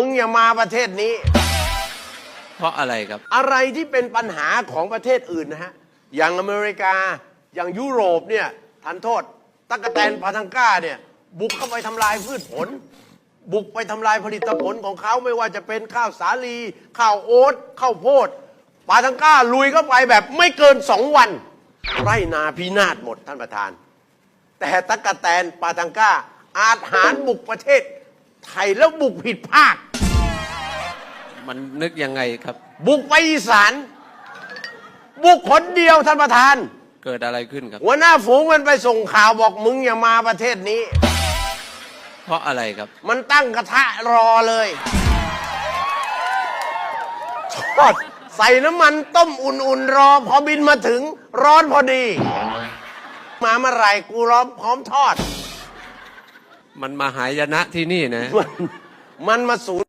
มึงอย่ามาประเทศนี้ เพราะอะไรครับ อะไรที่เป็นปัญหาของประเทศอื่นนะฮะ อย่างอเมริกา อย่างยุโรปเนี่ยทันโทษตักกะแตนพาทังก้าเนี่ย บุกเข้าไปทำลายพืชผล บุกไปทำลายผลิตผลของเขาไม่ว่าจะเป็นข้าวสาลี ข้าวโอ๊ต ข้าวโพดปาทังก้าลุยเข้าไปแบบไม่เกินสองวัน ไรนาพินาศหมดท่านประธาน แต่ตักกะแตนปาทังก้าอาจหารบุกประเทศ ไทยแล้วบุกผิดภาค มันนึกยังไงครับ บุกไปอีสาน บุกคนเดียวท่านประธาน เกิดอะไรขึ้นครับ หัวหน้าฝูงมันไปส่งข่าวบอกมึงอย่ามาประเทศนี้ เพราะอะไรครับ มันตั้งกระทะรอเลยทอดใส่น้ำมันต้มอุ่นๆรอ พอบินมาถึงร้อนพอดี มาเมื่อไหร่กูร้อมพร้อมทอด มันมาหายนะที่นี่นะ มันมาสูญ